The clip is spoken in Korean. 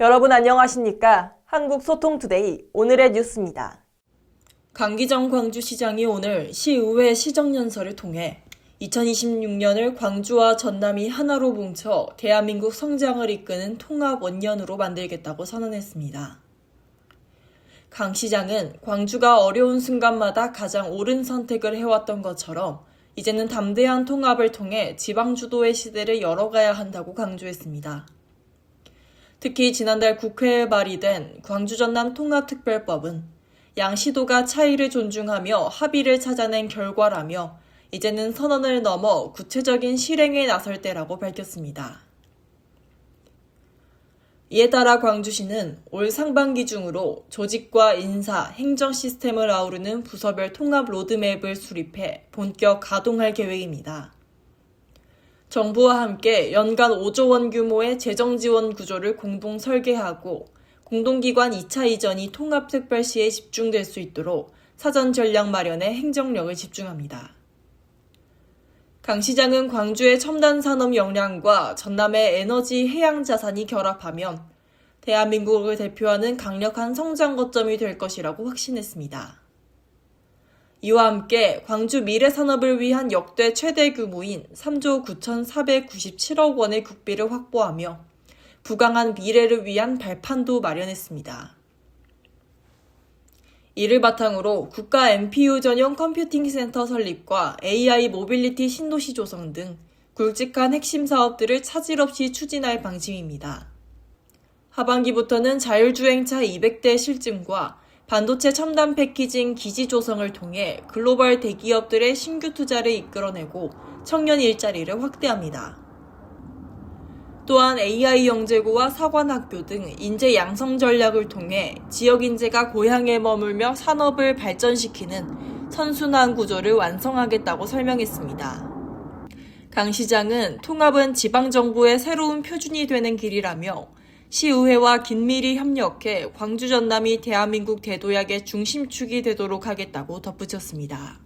여러분 안녕하십니까? 한국소통투데이 오늘의 뉴스입니다. 강기정 광주시장이 오늘 시의회 시정연설을 통해 2026년을 광주와 전남이 하나로 뭉쳐 대한민국 성장을 이끄는 통합 원년으로 만들겠다고 선언했습니다. 강 시장은 광주가 어려운 순간마다 가장 옳은 선택을 해왔던 것처럼 이제는 담대한 통합을 통해 지방주도의 시대를 열어가야 한다고 강조했습니다. 특히 지난달 국회에 발의된 광주 전남 통합특별법은 양 시도가 차이를 존중하며 합의를 찾아낸 결과라며 이제는 선언을 넘어 구체적인 실행에 나설 때라고 밝혔습니다. 이에 따라 광주시는 올 상반기 중으로 조직과 인사, 행정 시스템을 아우르는 부서별 통합 로드맵을 수립해 본격 가동할 계획입니다. 정부와 함께 연간 5조 원 규모의 재정 지원 구조를 공동 설계하고 공동기관 2차 이전이 통합특별 시에 집중될 수 있도록 사전 전략 마련에 행정력을 집중합니다. 강 시장은 광주의 첨단 산업 역량과 전남의 에너지 해양 자산이 결합하면 대한민국을 대표하는 강력한 성장 거점이 될 것이라고 확신했습니다. 이와 함께 광주 미래 산업을 위한 역대 최대 규모인 3조 9,497억 원의 국비를 확보하며 부강한 미래를 위한 발판도 마련했습니다. 이를 바탕으로 국가 MPU 전용 컴퓨팅 센터 설립과 AI 모빌리티 신도시 조성 등 굵직한 핵심 사업들을 차질 없이 추진할 방침입니다. 하반기부터는 자율주행차 200대 실증과 반도체 첨단 패키징 기지 조성을 통해 글로벌 대기업들의 신규 투자를 이끌어내고 청년 일자리를 확대합니다. 또한 AI 영재고와 사관학교 등 인재 양성 전략을 통해 지역 인재가 고향에 머물며 산업을 발전시키는 선순환 구조를 완성하겠다고 설명했습니다. 강 시장은 통합은 지방 정부의 새로운 표준이 되는 길이라며 시의회와 긴밀히 협력해 광주 전남이 대한민국 대도약의 중심축이 되도록 하겠다고 덧붙였습니다.